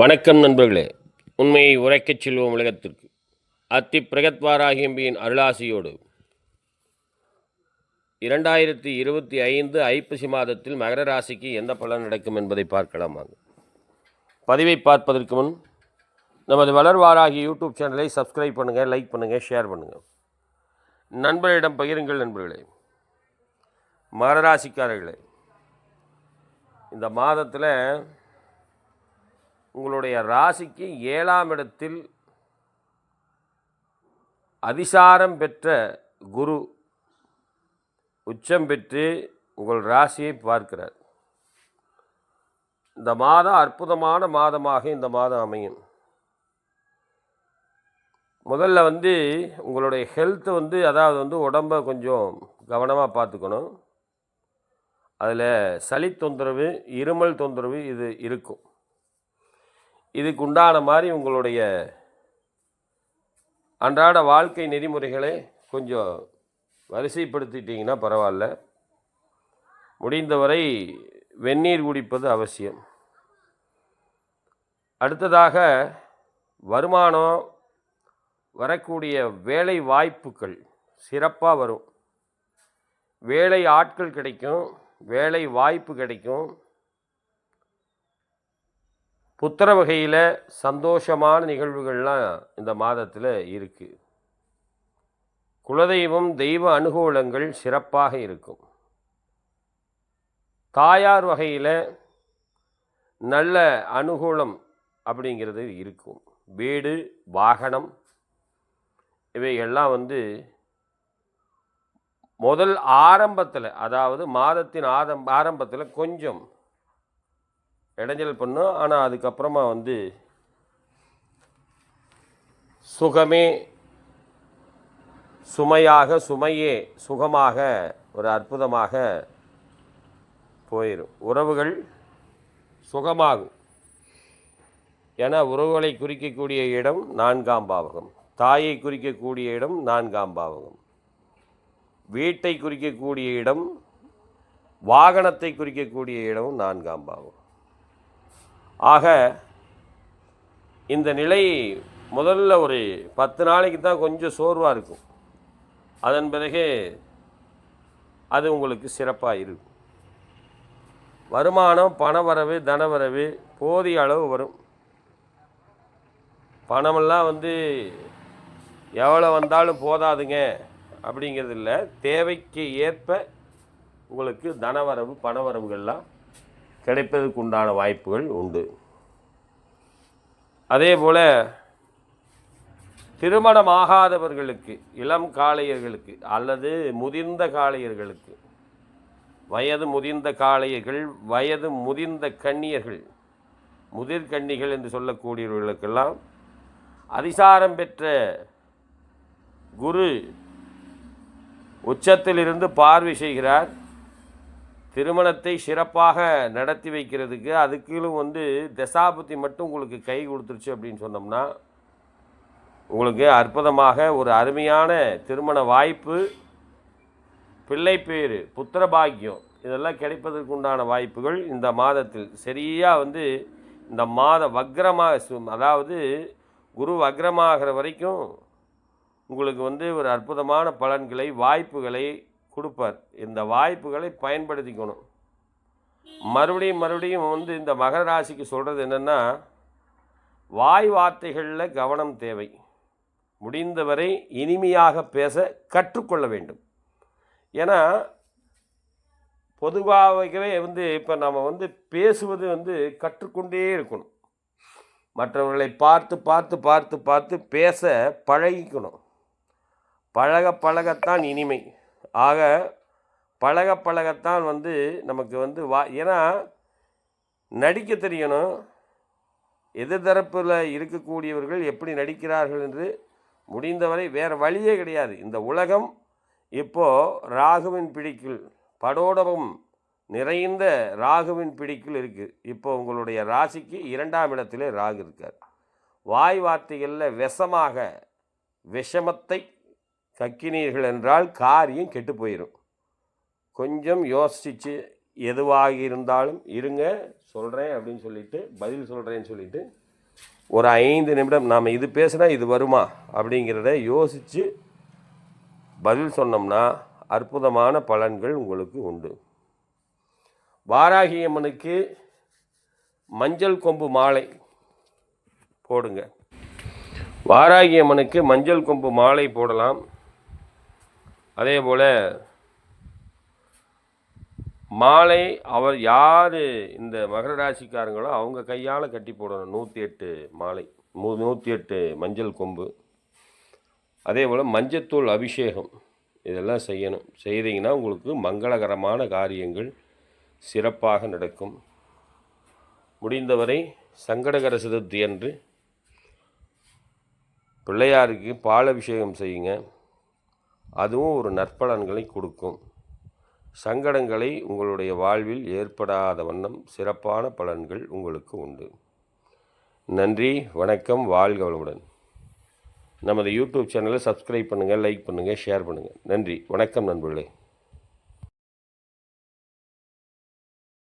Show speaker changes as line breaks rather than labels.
வணக்கம் நண்பர்களே. உண்மையை உரைக்கச் செல்வோம் உலகத்திற்கு. அத்தி பிரகத்வாராகியம்பியின் அருளாசியோடு. இரண்டாயிரத்தி இருபத்தி ஐந்து ஐப்பசி மாதத்தில் மகர ராசிக்கு எந்த பலன் நடக்கும் என்பதை பார்க்கலாம் வாங்க. பதிவை பார்ப்பதற்கு முன் நமது வளர்வாராகி யூடியூப் சேனலை சப்ஸ்கிரைப் பண்ணுங்கள் லைக் பண்ணுங்கள் ஷேர் பண்ணுங்கள் நண்பர்களிடம் பகிருங்கள் நண்பர்களே. மகர ராசிக்காரர்களே இந்த மாதத்தில் உங்களுடைய ராசிக்கு ஏழாம் இடத்தில் அதிசாரம் பெற்ற குரு உச்சம் பெற்று உங்கள் ராசியை பார்க்கிறார். இந்த மாதம் அற்புதமான மாதமாக இந்த மாதம் அமையும். முதல்ல வந்து உங்களுடைய ஹெல்த் வந்து அதாவது வந்து உடம்பை கொஞ்சம் கவனமாக பார்த்துக்கணும். அதில் சளி தொந்தரவு இருமல் தொந்தரவு இது இருக்கும். இதுக்கு உண்டான மாதிரி உங்களுடைய அன்றாட வாழ்க்கை நெறிமுறைகளை கொஞ்சம் வரிசைப்படுத்திட்டீங்கன்னா பரவாயில்ல. முடிந்தவரை வெந்நீர் குடிப்பது அவசியம். அடுத்ததாக வருமானம் வரக்கூடிய வேலை வாய்ப்புகள் சிறப்பாக வரும். வேலை ஆட்கள் கிடைக்கும் வேலை வாய்ப்பு கிடைக்கும். புத்திர வகையில் சந்தோஷமான நிகழ்வுகள்லாம் இந்த மாதத்தில் இருக்குது குலதெய்வம் தெய்வ அனுகூலங்கள் சிறப்பாக இருக்கும். தாயார் வகையில் நல்ல அனுகூலம் அப்படிங்கிறது இருக்கும். வீடு வாகனம் இவைகள்லாம் வந்து முதல் ஆரம்பத்தில் அதாவது மாதத்தின் ஆதம் ஆரம்பத்தில் கொஞ்சம் இடைஞ்சல் பண்ணும். ஆனால் அதுக்கப்புறமா வந்து சுகமே சுமையாக சுமையே சுகமாக ஒரு அற்புதமாக போயிடும் உறவுகள் சுகமாகும். என உறவுகளை குறிக்கக்கூடிய இடம் நான்காம் பாவகம். தாயை குறிக்கக்கூடிய இடம் நான்காம் பாவகம். வீட்டை குறிக்கக்கூடிய இடம் வாகனத்தை குறிக்கக்கூடிய இடம் நான்காம் பாவகம். ஆக இந்த நிலை முதல்ல ஒரு பத்து நாளைக்கு தான் கொஞ்சம் சோர்வாக இருக்கும். அதன் பிறகு அது உங்களுக்கு சிறப்பாக இருக்கும். வருமானம் பணவரவு தனவரவு போதிய அளவு வரும். பணமெல்லாம் வந்து எவ்வளோ வந்தாலும் போதாதுங்க அப்படிங்கிறது இல்லை தேவைக்கு ஏற்ப உங்களுக்கு தனவரவு பணவரவுகள்லாம் கிடைப்பதற்கு உண்டான வாய்ப்புகள் உண்டு. அதே போல் திருமணமாகாதவர்களுக்கு இளம் காளையர்களுக்கு அல்லது முதிர்ந்த காளையர்களுக்கு வயது முதிர்ந்த காளையர்கள் வயது முதிர்ந்த கன்னியர்கள் முதிர் கன்னிகள் என்று சொல்லக்கூடியவர்களுக்கெல்லாம் அதிசாரம் பெற்ற குரு உச்சத்திலிருந்து பார்வை செய்கிறார். திருமணத்தை சிறப்பாக நடத்தி வைக்கிறதுக்கு அதுக்கிலும் வந்து தசாபுத்தி மட்டும் உங்களுக்கு கை கொடுத்துருச்சு அப்படின்னு சொன்னோம்னா உங்களுக்கு அற்புதமாக ஒரு அருமையான திருமண வாய்ப்பு பிள்ளை பேர் புத்திர பாக்கியம் இதெல்லாம் கிடைப்பதற்கு உண்டான வாய்ப்புகள் இந்த மாதத்தில். சரியாக வந்து இந்த மாத வக்ரமாக அதாவது குரு வக்ரமாகிற வரைக்கும் உங்களுக்கு வந்து ஒரு அற்புதமான பலன்களை வாய்ப்புகளை கொடுப்பார். இந்த வாய்ப்புகளை பயன்படுத்திக்கணும். மறுபடியும் மறுபடியும் வந்து இந்த மகர ராசிக்கு சொல்கிறது என்னென்னா வாய் வார்த்தைகளில் கவனம் தேவை. முடிந்தவரை இனிமையாக பேச கற்றுக்கொள்ள வேண்டும். ஏன்னா பொதுவாகவே வந்து இப்போ நம்ம வந்து பேசுவது வந்து கற்றுக்கொண்டே இருக்கணும். மற்றவர்களை பார்த்து பார்த்து பார்த்து பார்த்து பேச பழகிக்கணும். பழக பழகத்தான் இனிமை. ஆக பழக பழகத்தான் வந்து நமக்கு வந்து வா ஏன்னா நடிக்க தெரியணும். எதிர்தரப்பில் இருக்கக்கூடியவர்கள் எப்படி நடிக்கிறார்கள் என்று முடிந்தவரை வேறு வழியே கிடையாது. இந்த உலகம் இப்போது ராகுவின் பிடிக்குள் படோடமும் நிறைந்த ராகுவின் பிடிக்குள் இருக்குது இப்போ உங்களுடைய ராசிக்கு இரண்டாம் இடத்திலே ராகு இருக்கார். வாய் வார்த்தைகளில் விஷமாக விஷமத்தை கக்கினீர்கள் என்றால் காரியம் கெட்டு போயிடும் கொஞ்சம் யோசிச்சு எதுவாக இருந்தாலும் இருங்க சொல்கிறேன் அப்படின்னு சொல்லிட்டு பதில் சொல்கிறேன்னு சொல்லிட்டு ஒரு ஐந்து நிமிடம் நாம் இது பேசுனா இது வருமா அப்படிங்கிறத யோசித்து பதில் சொன்னோம்னா அற்புதமான பலன்கள் உங்களுக்கு உண்டு. வாராகி அம்மனுக்கு மஞ்சள் கொம்பு மாலை போடுங்க. வாராகி அம்மனுக்கு மஞ்சள் கொம்பு மாலை போடலாம். அதே போல் மாலை அவர் யார் இந்த மகர ராசிக்காரங்களோ அவங்க கையால் கட்டி போடணும். நூற்றி எட்டு மாலை நூ நூற்றி எட்டு மஞ்சள் கொம்பு. அதே போல் மஞ்சத்தூள் அபிஷேகம். இதெல்லாம் செய்யணும். செய்தீங்கன்னா உங்களுக்கு மங்களகரமான காரியங்கள் சிறப்பாக நடக்கும். முடிந்தவரை சங்கடகர சதுர்த்தி அன்று பிள்ளையாருக்கு பால் அபிஷேகம் செய்யுங்க. அதுவும் ஒரு நற்பலன்களை கொடுக்கும். சங்கடங்களை உங்களுடைய வாழ்வில் ஏற்படாத வண்ணம் சிறப்பான பலன்கள் உங்களுக்கு உண்டு. நன்றி வணக்கம் வாழ்க வளமுடன். நமது யூடியூப் சேனலை சப்ஸ்கிரைப் பண்ணுங்கள் லைக் பண்ணுங்கள் ஷேர் பண்ணுங்கள் நன்றி வணக்கம் நண்பர்களே.